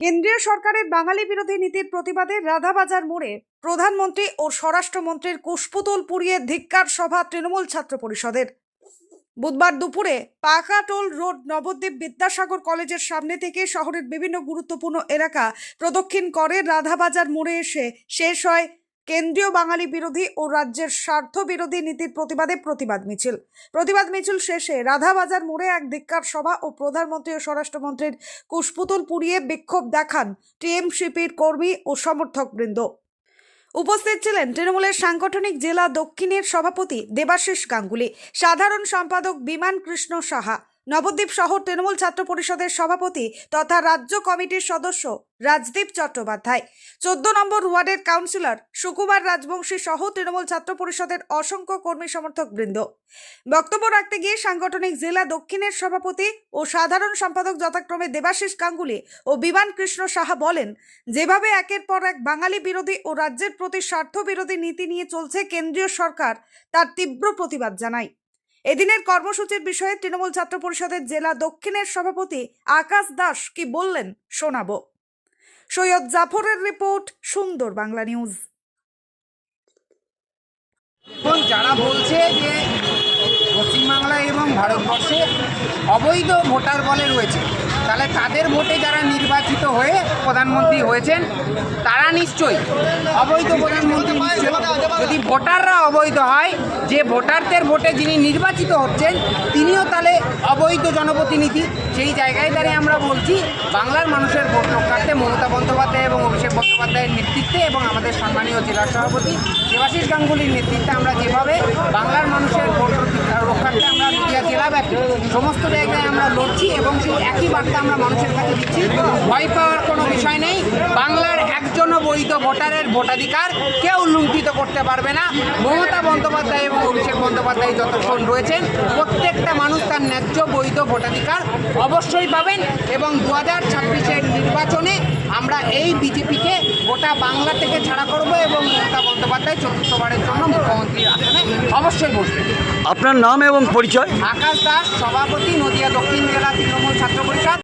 কেন্দ্রীয় সরকারের বাঙালি বিরোধী নীতির প্রতিবাদে রাধাবাজার মোড়ে প্রধানমন্ত্রী ও স্বরাষ্ট্রমন্ত্রীর কুশপুতল পুড়িয়ে ধিক্কার সভা তৃণমূল ছাত্র পরিষদের। বুধবার দুপুরে পাকাটোল রোড নবদ্বীপ বিদ্যাসাগর কলেজের সামনে থেকে শহরের বিভিন্ন গুরুত্বপূর্ণ এলাকা প্রদক্ষিণ করে রাধাবাজার মোড়ে এসে শেষ হয় কেন্দ্রীয় বাঙালি বিরোধী ও রাজ্যের স্বার্থ বিরোধী নীতির প্রতিবাদে প্রতিবাদ মিছিল। প্রতিবাদ মিছিল শেষে রাধাবাজার মোড়ে এক ধিক্কার সভা ও প্রধানমন্ত্রী ও স্বরাষ্ট্রমন্ত্রীর কুশপুতুল পুড়িয়ে বিক্ষোভ দেখান টিএমসিপির কর্মী ও সমর্থকবৃন্দ। উপস্থিত ছিলেন তৃণমূলের সাংগঠনিক জেলা দক্ষিণের সভাপতি দেবাশিস গাঙ্গুলি, সাধারণ সম্পাদক বিমান কৃষ্ণ সাহা নবদ্বীপ শহর তৃণমূল ছাত্র পরিষদের সভাপতি তথা রাজ্য কমিটির সদস্য রাজদীপ চট্টোপাধ্যায়। চোদ্দ নম্বর ওয়ার্ডের কাউন্সিলর সুকুমার রাজবংশী সহ তৃণমূল ছাত্র পরিষদের অসংখ্য কর্মী সমর্থক বৃন্দ। বক্তব্য রাখতে গিয়ে সাংগঠনিক জেলা দক্ষিণের সভাপতি ও সাধারণ সম্পাদক যথাক্রমে দেবাশিস গাঙ্গুলি ও বিমান কৃষ্ণ সাহা বলেন, যেভাবে একের পর এক বাঙালি বিরোধী ও রাজ্যের প্রতি স্বার্থ বিরোধী নীতি নিয়ে চলছে কেন্দ্রীয় সরকার, তার তীব্র প্রতিবাদ জানায় এদিনের কর্মসূচির বিষয়ে তৃণমূল ছাত্র পরিষদের জেলা দক্ষিণের সভাপতি আকাশ দাস কি বললেন শোনাব। সৈয়দ জাফরের রিপোর্ট, সুন্দর বাংলা নিউজ। যারা বলছে যে পশ্চিমবাংলায় এবং ভারতবর্ষে অবৈধ ভোটার বলে রয়েছে তাহলে তাদের ভোটে যারা নির্বাচিত হয়ে প্রধানমন্ত্রী হয়েছেন, তারা নিশ্চয়ই, অবৈধ প্রধানমন্ত্রী যদি ভোটাররা অবৈধ হয়, যে ভোটারদের ভোটে যিনি নির্বাচিত হচ্ছেন, তিনিও তাহলে অবৈধ জনপ্রতিনিধি। সেই জায়গায় দাঁড়িয়ে আমরা বলছি, বাংলার মানুষের ভোট রক্ষার্থে মমতা বন্দ্যোপাধ্যায় এবং অভিষেক বন্দ্যোপাধ্যায়ের নেতৃত্বে এবং আমাদের সম্মানীয় জেলা সভাপতি দেবাশিস গাঙ্গুলির নেতৃত্বে আমরা যেভাবে বাংলার মানুষের ভোট রক্ষার্থে আমরা নদিয়া জেলাব্যাপী সমস্ত জায়গায় আমরা লড়ছি এবং সেই একই বার্তা আমরা মানুষের কাছে দিচ্ছি। ভয় পাওয়ার কোনো বিষয় নেই। বাংলার একজনও বৈধ ভোটারের ভোটাধিকার কেউ লুণ্ঠিত করতে পারবে না। মমতা বন্দ্যোপাধ্যায় এবং অভিষেক বন্দ্যোপাধ্যায় যতক্ষণ রয়েছেন, প্রত্যেকটা মানুষ তার ন্যায্য বৈধ ভোটাধিকার অবশ্যই পাবেন এবং দু হাজার ছাব্বিশের নির্বাচনে আমরা এই বিজেপিকে গোটা বাংলা থেকে ছাড়া করব এবং মমতা বন্দ্যোপাধ্যায় চতুর্থবারের জন্য অবশ্যই বসবে। আপনার নাম এবং পরিচয়? আকাশ দাস সভাপতি নদিয়া দক্ষিণ জেলা তৃণমূল ছাত্র পরিষদ।